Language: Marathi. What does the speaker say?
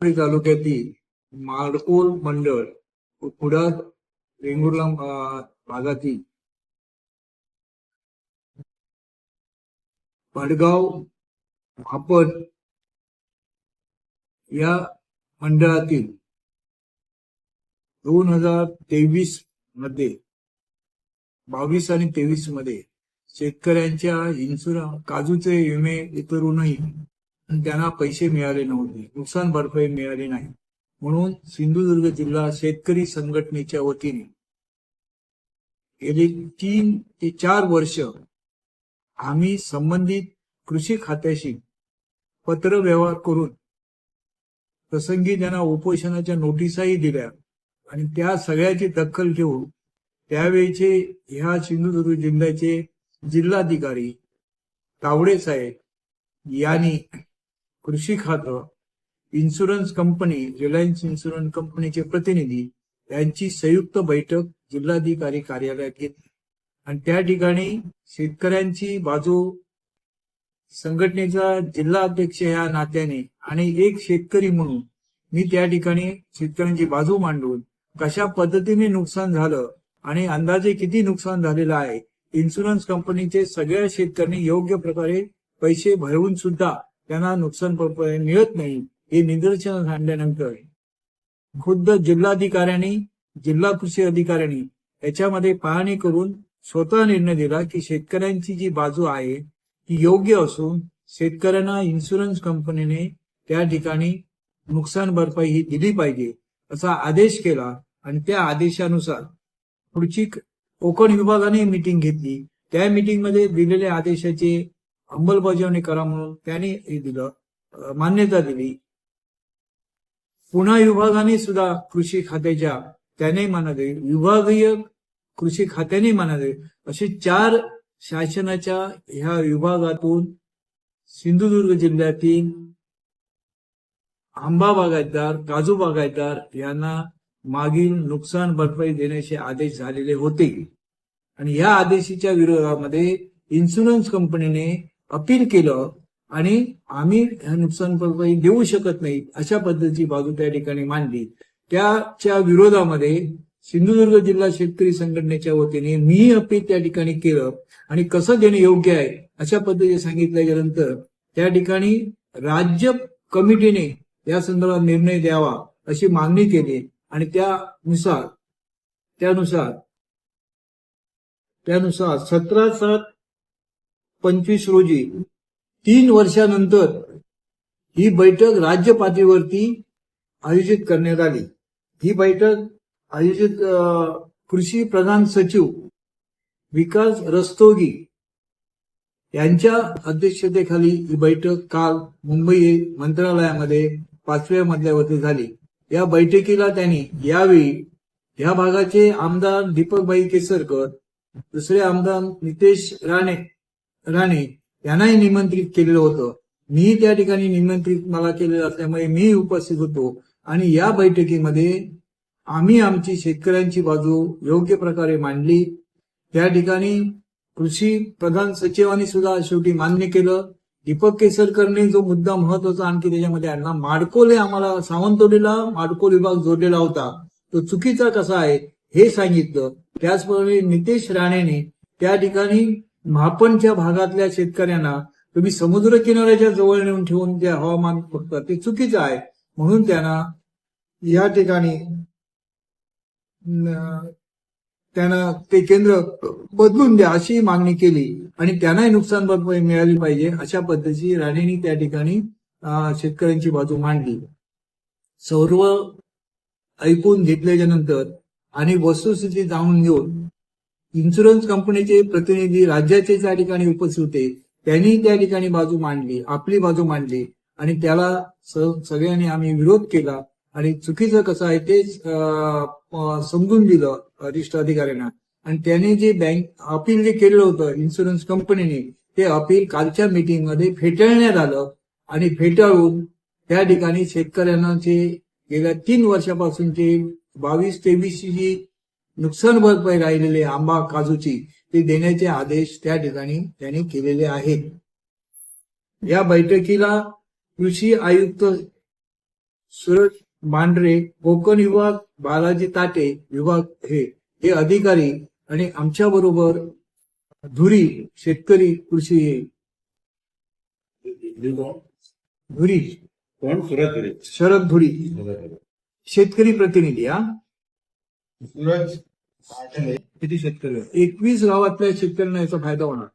परभणी तालुक्यातील माडकोल मंडळ कुडा वेंगुर्ला भागातील भडगाव भापट या मंडळातील दोन हजार तेवीसमध्ये बावीस आणि तेवीसमध्ये शेतकऱ्यांच्या इन्शुरन्स काजूचे विमे वितरूनही त्यांना पैसे मिळाले नव्हते. नुकसान भरपाई मिळाली नाही. म्हणून सिंधुदुर्ग जिल्हा शेतकरी संघटनेच्या वतीने गेली तीन ते चार वर्ष आम्ही संबंधित कृषी खात्याशी पत्र व्यवहार करून प्रसंगी त्यांना उपोषणाच्या नोटिसाही दिल्या आणि त्या सगळ्याची दखल घेऊन त्यावेळेचे ह्या सिंधुदुर्ग जिल्ह्याचे जिल्हाधिकारी तावडे साहेब यांनी कृषी खातं इन्शुरन्स कंपनी रिलायन्स इन्शुरन्स कंपनीचे प्रतिनिधी यांची संयुक्त बैठक जिल्हाधिकारी कार्यालयात घेतली. आणि त्या ठिकाणी शेतकऱ्यांची बाजू संघटनेचा जिल्हा अध्यक्ष या नात्याने आणि एक शेतकरी म्हणून मी त्या ठिकाणी शेतकऱ्यांची बाजू मांडून कशा पद्धतीने नुकसान झालं आणि अंदाजे किती नुकसान झालेलं आहे इन्शुरन्स कंपनीचे सगळ्या शेतकऱ्यांनी योग्य प्रकारे पैसे भरवून सुद्धा त्यांना नुकसान भरपाई मिळत नाही हे निदर्शनास आणल्यानंतर खुद्द जिल्हाधिकाऱ्यांनी जिल्हा कृषी अधिकाऱ्यांनी याच्यामध्ये पाहणी करून स्वतः निर्णय दिला की शेतकऱ्यांची जी बाजू आहे ती योग्य असून शेतकऱ्यांना इन्शुरन्स कंपनीने त्या ठिकाणी नुकसान भरपाई ही दिली पाहिजे असा आदेश केला. आणि त्या आदेशानुसार पुढची कोकण विभागाने मीटिंग घेतली. त्या मीटिंगमध्ये दिलेल्या आदेशाचे अंमलबजावणी करा म्हणून त्याने हे दिलं मान्यता दिली. पुन्हा विभागाने सुद्धा कृषी खात्याच्या त्याने मान्यता दिली. विभागीय कृषी खात्याने मान्यता दिली. असे चार शासनाच्या ह्या विभागातून सिंधुदुर्ग जिल्ह्यातील आंबा बागायतदार काजू बागायतदार यांना मागील नुकसान भरपाई देण्याचे आदेश झालेले होते. आणि या आदेशाच्या विरोधामध्ये इन्शुरन्स कंपनीने अपील केलं आणि आम्ही ह्या नुकसान भरपाई देऊ शकत नाही अशा पद्धतीची बाजू त्या ठिकाणी मांडली. त्याच्या विरोधामध्ये सिंधुदुर्ग जिल्हा शेतकरी संघटनेच्या वतीने मी अपील त्या ठिकाणी केलं आणि कसं देणं योग्य आहे अशा पद्धतीने सांगितल्यानंतर त्या ठिकाणी राज्य कमिटीने या संदर्भात निर्णय द्यावा अशी मागणी केली आणि त्यानुसार त्यानुसार त्यानुसार सतरा सात पंचवीस रोजी तीन वर्षानंतर ही बैठक राज्य पातळीवरती आयोजित करण्यात आली. ही बैठक आयोजित कृषी प्रधान सचिव विकास रस्तोगी यांच्या अध्यक्षतेखाली ही बैठक काल मुंबई मंत्रालयामध्ये पाचव्या मजल्यावरती झाली. या बैठकीला त्यांनी यावेळी या भागाचे आमदार दीपकभाई केसरकर दुसरे आमदार नितेश राणे राणे यांनाही निमंत्रित केलेलं होतं. मी त्या ठिकाणी निमंत्रित मला केलेलं असल्यामुळे मी उपस्थित होतो. आणि या बैठकीमध्ये आम्ही आमची शेतकऱ्यांची बाजू योग्य प्रकारे मांडली. त्या ठिकाणी कृषी प्रधान सचिवांनी सुद्धा शेवटी मान्य केलं. दीपक केसरकरने जो मुद्दा महत्त्वाचा आणखी त्याच्यामध्ये आणला. माडकोले आम्हाला सावंतवाडीला माडकोल विभाग जोडलेला होता. तो चुकीचा कसा आहे हे सांगितलं. त्याचप्रमाणे नितेश राणेने त्या ठिकाणी महापणच्या भागातल्या शेतकऱ्यांना तुम्ही समुद्र किनाऱ्याच्या जवळ नेऊन ठेवून जे हवामान बघतात ते चुकीचं आहे. म्हणून त्यांना या ठिकाणी त्यांना ते केंद्र बदलून द्या अशी मागणी केली. आणि त्यांनाही नुकसान भरपाई मिळाली पाहिजे अशा पद्धतीची राणेंनी त्या ठिकाणी शेतकऱ्यांची बाजू मांडली. सर्व ऐकून घेतल्याच्या नंतर आणि वस्तुस्थिती जाणून घेऊन इन्शुरन्स कंपनीचे प्रतिनिधी राज्याचे त्या ठिकाणी उपस्थित होते. त्यांनी त्या ठिकाणी बाजू मांडली आपली बाजू मांडली आणि त्याला सगळ्यांनी आम्ही विरोध केला आणि चुकीचं कसं आहे ते समजून दिलं वरिष्ठ अधिकाऱ्यांना. आणि त्याने जे बँक अपील जे केलेलं होतं इन्शुरन्स कंपनीने ते अपील कालच्या मीटिंगमध्ये फेटाळण्यात आलं आणि फेटाळून त्या ठिकाणी शेतकऱ्यांना जे गेल्या तीन वर्षापासूनचे बावीस तेवीसची जी नुकसान भरपाई राहिलेली आंबा काजूची ते देण्याचे आदेश त्या ठिकाणी त्यांनी केलेले आहेत. या बैठकीला कृषी आयुक्त सुरज मांढरे कोकण विभाग बालाजी ताटे विभाग हे हे अधिकारी आणि आमच्या बरोबर धुरी शेतकरी कृषी धुरी. कोण? सुरत रे शरद धुरी. शेतकरी प्रतिनिधी हा. सूरज किती शेतकरी एकवीस गावातल्या शेतकऱ्यांना याचा फायदा होणार.